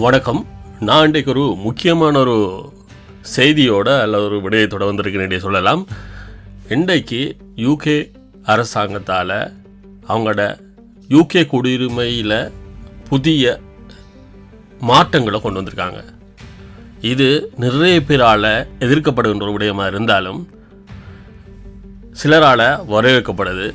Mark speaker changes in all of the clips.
Speaker 1: வணக்கம். நான் இன்றைக்கு ஒரு முக்கியமான ஒரு செய்தியோட அல்லது ஒரு விடயத்தோட வந்திருக்கிறேன் சொல்லலாம். இன்றைக்கு யூகே அரசாங்கத்தால் அவங்களோட யூகே குடியுரிமையில் புதிய மாற்றங்களை கொண்டு வந்திருக்காங்க. இது நிறைய பேரால் எதிர்க்கப்படுகின்ற ஒரு விடயமாக இருந்தாலும் சிலரால் வரவேற்கப்படுது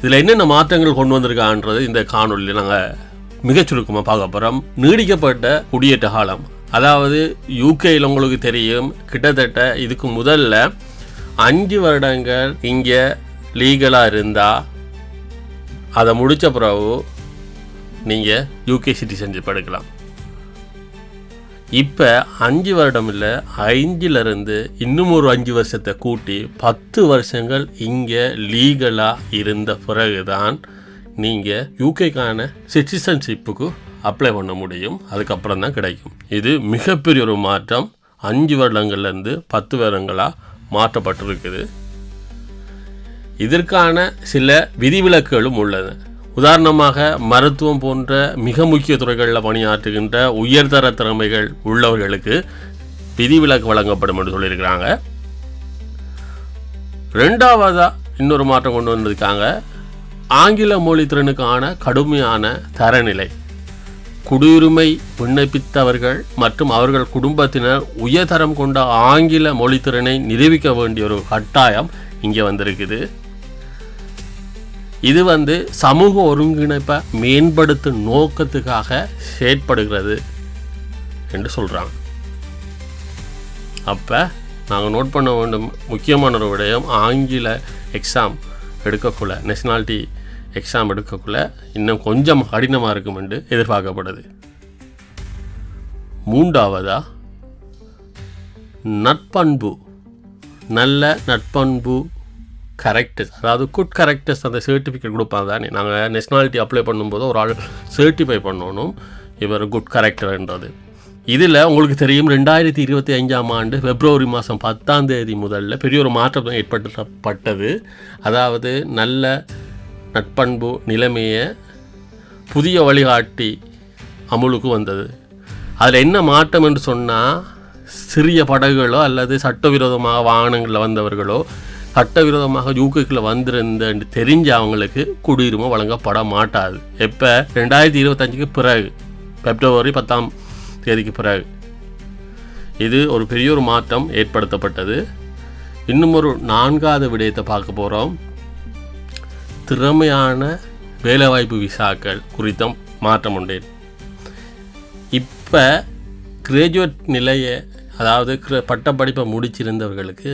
Speaker 1: இதில் என்னென்ன மாற்றங்கள் கொண்டு வந்திருக்கான்றது இந்த காணொலியில் நாங்கள் மிகச் சுருக்கமாக பார்க்க போகிறோம் நீடிக்கப்பட்ட குடியேற்ற காலம். அதாவது யூகேயில் உங்களுக்கு தெரியும் கிட்டத்தட்ட இதுக்கு முதல்ல அஞ்சு வருடங்கள் இங்கே லீகலாக இருந்தால் அதை முடித்த பிறகு நீங்கள் யூகே சிட்டிசன்ஷிப் எடுக்கலாம். இப்போ அஞ்சு வருடம் இல்லை ஐந்துலேருந்து இன்னும் ஒரு அஞ்சு வருஷத்தை கூட்டி பத்து வருஷங்கள் இங்கே லீகலாக இருந்த பிறகுதான் நீங்கள் யூகேக்கான சிட்டிசன்ஷிப்புக்கு அப்ளை பண்ண முடியும். அதுக்கப்புறம் தான் கிடைக்கும். இது மிகப்பெரிய ஒரு மாற்றம். அஞ்சு வருடங்கள்லேருந்து பத்து வருடங்களாக மாற்றப்பட்டிருக்குது. இதற்கான சில விதிவிலக்குகளும் உள்ளது. உதாரணமாக மருத்துவம் போன்ற மிக முக்கிய துறைகளில் பணியாற்றுகின்ற உயர்தர திறமைகள் உள்ளவர்களுக்கு விதிவிலக்கு வழங்கப்படும் என்று சொல்லியிருக்கிறாங்க. ரெண்டாவதாக இன்னொரு மாற்றம் கொண்டு வந்திருக்காங்க. ஆங்கில மொழி திறனுக்கான கடுமையான தரநிலை. குடியுரிமை விண்ணப்பித்தவர்கள் மற்றும் அவர்கள் குடும்பத்தினர் உயர்தரம் கொண்ட ஆங்கில மொழித்திறனை நிரூபிக்க வேண்டிய ஒரு கட்டாயம் இங்கே வந்திருக்குது. இது வந்து சமூக ஒருங்கிணைப்பை மேம்படுத்தும் நோக்கத்துக்காக செயற்படுகிறது என்று சொல்கிறாங்க அப்போ நாங்கள் நோட் பண்ண வேண்டும் முக்கியமான ஒரு விடயம் ஆங்கில எக்ஸாம் எடுக்கக்குள்ள நேஷனாலிட்டி எக்ஸாம் எடுக்கக்குள்ள இன்னும் கொஞ்சம் கடினமாக இருக்கும் என்று எதிர்பார்க்கப்படுது. மூன்றாவதா? நட்பண்பு. நல்ல நட்பண்பு கரெக்டர்ஸ் அதாவது குட் கரெக்டர்ஸ் அந்த சர்டிஃபிகேட் கொடுப்பாங்க தானே. நாங்கள் நேஷ்னாலிட்டி அப்ளை பண்ணும்போது ஒரு ஆள் சர்டிஃபை பண்ணணும். இவர் குட் கரெக்டர்ன்றது இதில் உங்களுக்கு தெரியும் ரெண்டாயிரத்தி இருபத்தி அஞ்சாம் ஆண்டு பிப்ரவரி மாதம் பத்தாம் தேதி முதல்ல பெரிய ஒரு மாற்றம் ஏற்படுத்தப்பட்டது. அதாவது நல்ல நட்பண்பு நிலைமையை புதிய வழிகாட்டி அமுலுக்கு வந்தது. அதில் என்ன மாற்றம் என்று சொன்னால் சிறிய படகுகளோ அல்லது சட்டவிரோதமாக வாகனங்களில் வந்தவர்களோ சட்டவிரோதமாக யூகேக்கில் வந்திருந்த தெரிஞ்ச அவங்களுக்கு குடியுரிமை வழங்கப்பட மாட்டாது. எப்போ? ரெண்டாயிரத்தி இருபத்தஞ்சுக்கு பிறகு. பிப்ரவரி பத்தாம் தேதிக்கு பிறகு. இது ஒரு பெரிய ஒரு மாற்றம் ஏற்படுத்தப்பட்டது. இன்னும் ஒரு நான்காவது விடயத்தை பார்க்க போகிறோம் திறமையான வேலைவாய்ப்பு விசாக்கள் குறித்தும் மாற்றம் உண்டு இப்போ கிராஜுவேட் நிலையை அதாவது பட்டப்படிப்பை முடிச்சிருந்தவர்களுக்கு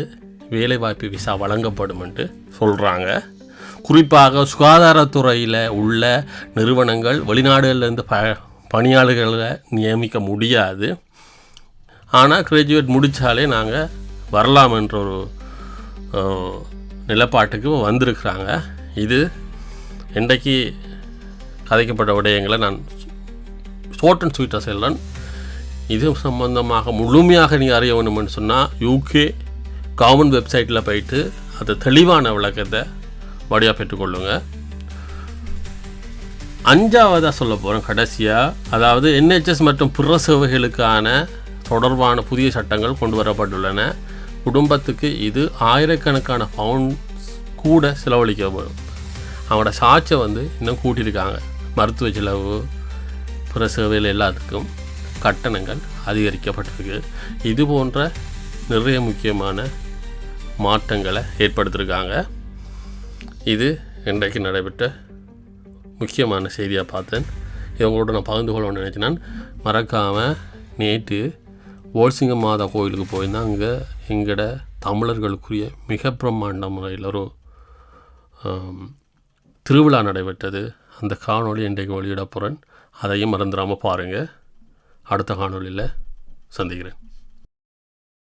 Speaker 1: வேலைவாய்ப்பு விசா வழங்கப்படும் என்று சொல்கிறாங்க குறிப்பாக சுகாதாரத்துறையில் உள்ள நிறுவனங்கள் வெளிநாடுகளிலிருந்து ப பணியாளர்களை நியமிக்க முடியாது. ஆனால் கிராஜுவேட் முடித்தாலே நாங்கள் வரலாம் என்ற ஒரு நிலப்பாட்டுக்கு வந்திருக்கிறாங்க. இது இன்றைக்கு கதைக்கப்பட்ட விடயங்களை நான் ஷோர்ட் அண்ட் ஸ்வீட்டாக செல்றேன் இது சம்பந்தமாக முழுமையாக நீங்கள் அறிய வேணும்னு சொன்னால் யூகே காமன் வெப்சைட்டில் போயிட்டு அது தெளிவான விளக்கத்தை வழியாக பெற்றுக்கொள்ளுங்க அஞ்சாவதாக சொல்ல போகிறோம் கடைசியாக அதாவது என்ஹெச்எஸ் மற்றும் பிற சேவைகளுக்கான தொடர்பான புதிய சட்டங்கள் கொண்டு வரப்பட்டுள்ளன. குடும்பத்துக்கு இது ஆயிரக்கணக்கான பவுண்ட் கூட செலவழிக்கப்படும் அவங்களோட சாட்சை வந்து இன்னும் கூட்டியிருக்காங்க. மருத்துவ செலவு பிற சேவைகள் எல்லாத்துக்கும் கட்டணங்கள் அதிகரிக்கப்பட்டிருக்கு. இது போன்ற நிறைய முக்கியமான மாற்றங்களை ஏற்படுத்தியிருக்காங்க. இது இன்றைக்கு நடைபெற்ற முக்கியமான செய்தியாக பார்த்தேன். இவங்களோட நான் பகிர்ந்து கொள்ளணும்னு நினச்சினான் மறக்காமல் நேற்று ஓல்சிங்க மாதா கோயிலுக்கு போயிருந்தேன். அங்கே எங்களோட தமிழர்களுக்குரிய மிக பிரம்மாண்ட முறையில் ஒரு திருவிழா நடைபெற்றது. அந்த காணொளி இன்றைக்கு வெளியிட போகிறேன் அதையும் மறந்துடாமல் பாருங்கள் அடுத்த காணொளியில் சந்திக்கிறேன்.